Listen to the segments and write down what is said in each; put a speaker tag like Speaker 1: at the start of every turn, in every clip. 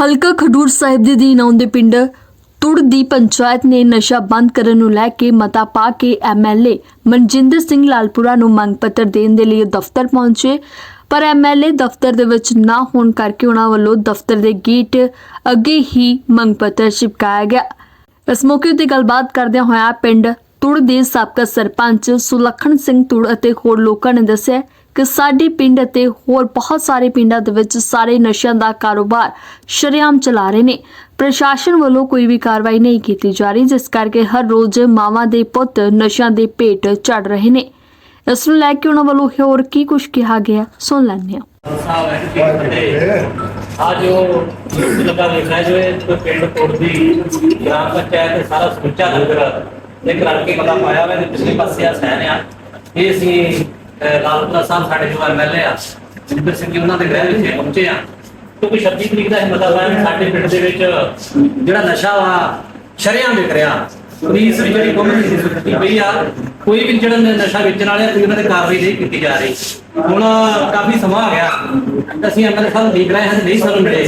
Speaker 1: ਹਲਕਾ ਖਡੂਰ ਸਾਹਿਬ ਦੇ ਅਧੀਨ ਆਉਂਦੇ ਪਿੰਡ ਤੁੜ ਦੀ ਪੰਚਾਇਤ ਨੇ ਨਸ਼ਾ ਬੰਦ ਕਰਨ ਨੂੰ ਲੈ ਕੇ ਮਤਾ ਪਾ ਕੇ ਐਮਐਲਏ ਮਨਜਿੰਦਰ ਸਿੰਘ ਲਾਲਪੁਰਾ ਨੂੰ ਮੰਗ ਪੱਤਰ ਦੇਣ ਦੇ ਲਈ ਦਫ਼ਤਰ ਪਹੁੰਚੇ। ਪਰ ਐਮਐਲਏ ਦਫ਼ਤਰ ਦੇ ਵਿੱਚ ਨਾ ਹੋਣ ਕਰਕੇ ਉਹਨਾਂ ਵੱਲੋਂ ਦਫ਼ਤਰ ਦੇ ਗੇਟ ਅੱਗੇ ਹੀ ਮੰਗ ਪੱਤਰ ਚਿਪਕਾਇਆ ਗਿਆ। ਇਸ ਮੌਕੇ ਉੱਤੇ ਗੱਲਬਾਤ ਕਰਦਿਆਂ ਹੋਇਆ ਪਿੰਡ ਤੁੜ ਦੇ ਸਾਬਕਾ ਸਰਪੰਚ ਸੁਲੱਖਣ ਸਿੰਘ ਤੁੜ ਅਤੇ ਹੋਰ ਲੋਕਾਂ ਨੇ ਦੱਸਿਆ ਕਿ ਸਾਡੇ ਪਿੰਡ ਅਤੇ ਹੋਰ ਬਹੁਤ ਸਾਰੇ ਪਿੰਡਾਂ ਦੇ ਵਿੱਚ ਸਾਰੇ ਨਸ਼ਿਆਂ ਦਾ ਕਾਰੋਬਾਰ ਸ਼ਰੇਆਮ ਚਲਾ ਰਹੇ ਨੇ। ਪ੍ਰਸ਼ਾਸਨ ਵੱਲੋਂ ਕੋਈ ਵੀ ਕਾਰਵਾਈ ਨਹੀਂ ਕੀਤੀ ਜਾ ਰਹੀ, ਜਿਸ ਕਰਕੇ ਹਰ ਰੋਜ਼ ਮਾਵਾਂ ਦੇ ਪੁੱਤ ਨਸ਼ਿਆਂ ਦੇ ਭੇਟ ਚੜ ਰਹੇ ਨੇ। ਇਸ ਨੂੰ ਲੈ ਕੇ ਉਹਨਾਂ ਵੱਲੋਂ ਹੋਰ ਕੀ ਕੁਝ ਕਿਹਾ ਗਿਆ, ਸੁਣ ਲੈਂਦੇ ਹਾਂ।
Speaker 2: ਸਾਹਿਬ ਹੈ ਕਿ ਆ ਜੋ ਲੱਗਾ ਲਿਖਿਆ ਹੈ ਜੋ ਇਹ ਕੋਈ ਪਿੰਡ ਕੋਟ ਦੀ ਗ੍ਰਾਮ ਪੰਚਾਇਤ ਤੇ ਸਾਰਾ ਸਮੁੱਚਾ ਪਤਾ ਪਾਇਆ ਹੋਇਆ ਤੇ ਪਿਛਲੇ ਪਾਸੇ ਆ ਸੈਨ ਆ। ਇਹ ਅਸੀਂ ਅਹ, ਲਾਲਪੁਰਾ ਸਾਹਿਬ ਸਾਡੇ ਜੋ ਐਮਐਲਏ ਆ ਜਿੰਦਰ ਸਿੰਘ ਜੀ ਉਹਨਾਂ ਦੇ ਗ੍ਰਹਿ ਵਿੱਚ ਪਹੁੰਚੇ ਆ। ਕਿਉਂਕਿ 26 ਤਰੀਕ ਦਾ ਇਹ ਮਤਲਬ ਪਾਇਆ ਸਾਡੇ ਪਿੰਡ ਦੇ ਵਿੱਚ ਜਿਹੜਾ ਨਸ਼ਾ ਵਾ ਸ਼ਰਿਆਂ ਵਿਕ ਰਿਹਾ। ਪੁਲਿਸ ਜਿਹੜੀ ਕਮਿਟੀ ਪਈ ਆ ਕੋਈ ਵੀ ਜਿਹੜਾ ਨਸ਼ਾ ਵੇਚਣ ਵਾਲੇ ਆ, ਕੋਈ ਉਹਨਾਂ ਤੇ ਕਾਰਵਾਈ ਨਹੀਂ ਕੀਤੀ ਜਾ ਰਹੀ। ਹੁਣ ਕਾਫੀ ਸਮਾਂ ਆ ਗਿਆ। ਅਸੀਂ ਐਮਐਲਏ ਸਾਹਿਬ ਦੇਖ ਰਹੇ ਹਾਂ, ਨਹੀਂ ਸਾਨੂੰ ਮਿਲੇ।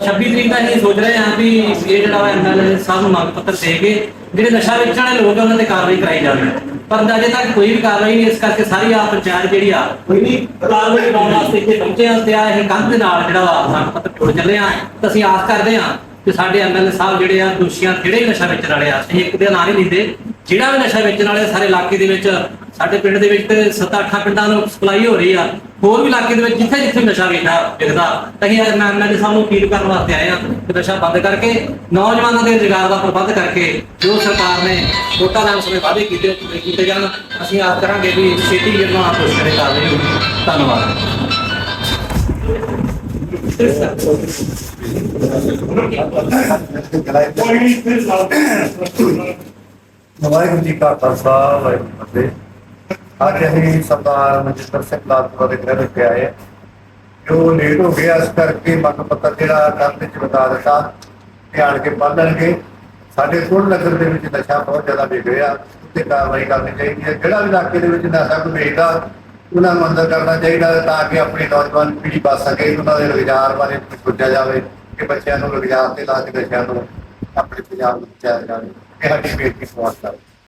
Speaker 2: 26 ਤਰੀਕ ਦਾ ਅਸੀਂ ਸੋਚ ਰਹੇ ਹਾਂ ਵੀ ਇਹ ਜਿਹੜਾ ਐਮਐਲਏ ਸਾਹਿਬ ਨੂੰ ਮੰਗ ਪੱਤਰ ਦੇ ਕੇ ਜਿਹੜੇ ਨਸ਼ਾ ਵੇਚਣ ਵਾਲੇ ਲੋਕ ਆ, ਉਹਨਾਂ ਤੇ ਕਾਰਵਾਈ ਕਰਾਈ ਜਾਵੇ। ਪਰ ਅਜੇ ਤੱਕ ਕੋਈ ਵੀ ਕਾਰਵਾਈ ਨਹੀਂ, ਇਸ ਕਰਕੇ ਸਾਰੀ ਆ ਪੰਚਾਇਤ ਜਿਹੜੀ ਆ, ਕੋਈ ਨਹੀਂ ਕਾਰਵਾਈ ਕਰਾਉਣ ਵਾਸਤੇ ਇੱਥੇ ਪਹੁੰਚੇ ਹਾਂ ਤੇ ਆ ਇਹ ਕੰਧ ਦੇ ਨਾਲ ਜਿਹੜਾ ਮੰਗ ਪੱਤਰ ਜੋੜ ਚੱਲੇ ਆ ਤਾਂ ਅਸੀਂ ਆਸ ਕਰਦੇ ਹਾਂ ਕਿ ਸਾਡੇ ਐਮਐਲਏ ਸਾਹਿਬ ਜਿਹੜੇ ਆ, ਦੋਸ਼ੀਆਂ ਜਿਹੜੇ ਨਸ਼ਾ ਵੇਚਣ ਵਾਲੇ ਆ, ਅਸੀਂ ਇੱਕ ਦੇ ਨਾਂ ਨਹੀਂ ਲੈਂਦੇ। ਜਿਹੜਾ ਵੀ ਨਸ਼ਾ ਵੇਚਣ ਵਾਲੇ ਸਾਰੇ ਇਲਾਕੇ ਦੇ ਵਿੱਚ, ਸਾਡੇ ਪਿੰਡ ਦੇ ਵਿੱਚ ਤੇ 7-8 ਪਿੰਡਾਂ ਨੂੰ ਸਪਲਾਈ ਹੋ ਰਹੀ ਆ। ਹੋਰ ਵੀ ਇਲਾਕੇ ਦੇ ਵਿੱਚ ਜਿੱਥੇ ਜਿੱਥੇ ਨਸ਼ਾ ਵੇਚਦਾ, ਵਿਕਦਾ ਅਸੀਂ ਅੱਜ ਮੈਂ ਐਮਐਲਏ ਸਾਹਿਬ ਅਪੀਲ ਕਰਨ ਵਾਸਤੇ ਆਏ ਆ ਕਿ ਨਸ਼ਾ ਬੰਦ ਕਰਕੇ, ਨੌਜਵਾਨਾਂ ਦੇ ਰੁਜ਼ਗਾਰ ਦਾ ਪ੍ਰਬੰਧ ਕਰਕੇ, ਜੋ ਸਰਕਾਰ ਨੇ ਵੋਟਾਂ ਲੈਣ ਸਮੇਂ ਵਾਅਦੇ ਕੀਤੇ ਕੀਤੇ ਜਾਣ। ਅਸੀਂ ਆਸ ਕਰਾਂਗੇ ਵੀ ਛੇਤੀ ਜਿਹੜਾ ਕੋਸ਼ਿਸ਼ ਕਰੇ ਕਾਰਵਾਈ ਹੋਊਗੀ ਧੰਨਵਾਦ।
Speaker 3: ਵਾਹਿਗੁਰੂ ਜੀ ਕਾ ਖਾਲਸਾ, ਵਾਹਿਗੁਰੂ ਜੀ ਕੀ ਫਤਿਹ। ਅੱਜ ਅਸੀਂ ਸਰਦਾਰ ਮਨਜਿੰਦਰ ਸਿੰਘ ਲਾਲਪੁਰਾ ਦੇ ਘਰ ਵਿਖੇ ਆਏ ਜੋ ਲੇਟ ਹੋ ਗਿਆ ਇਸ ਕਰਕੇ ਮੰਗ ਪੱਤਰ ਜਿਹੜਾ ਕੱਲ੍ਹ ਵਿੱਚ ਬਤਾ ਦਿੱਤਾ ਕਿ ਕੇ ਪੜ੍ਹ ਲੈਣਗੇ। ਸਾਡੇ ਕੋਲ ਨਗਰ ਦੇ ਵਿੱਚ ਨਸ਼ਾ ਬਹੁਤ ਜ਼ਿਆਦਾ ਵਿਕ ਰਿਹਾ, ਉੱਤੇ ਕਾਰਵਾਈ ਕਰਨੀ ਚਾਹੀਦੀ ਹੈ। ਜਿਹੜਾ ਇਲਾਕੇ ਦੇ ਵਿੱਚ ਨਸ਼ਾ ਕੋਈ ਵੇਚਦਾ ਉਹਨਾਂ ਨੂੰ ਅੰਦਰ ਕਰਨਾ ਚਾਹੀਦਾ ਤਾਂ ਕਿ ਆਪਣੀ ਨੌਜਵਾਨ ਪੀੜ੍ਹੀ ਬਚ ਸਕੇ, ਉਹਨਾਂ ਦੇ ਰੁਜ਼ਗਾਰ ਬਾਰੇ ਸੋਚਿਆ ਜਾਵੇ, ਕਿ ਬੱਚਿਆਂ ਨੂੰ ਰੁਜ਼ਗਾਰ ਤੇ ਲਾ ਕੇ ਨਸ਼ਿਆਂ ਨੂੰ ਆਪਣੇ ਪੰਜਾਬ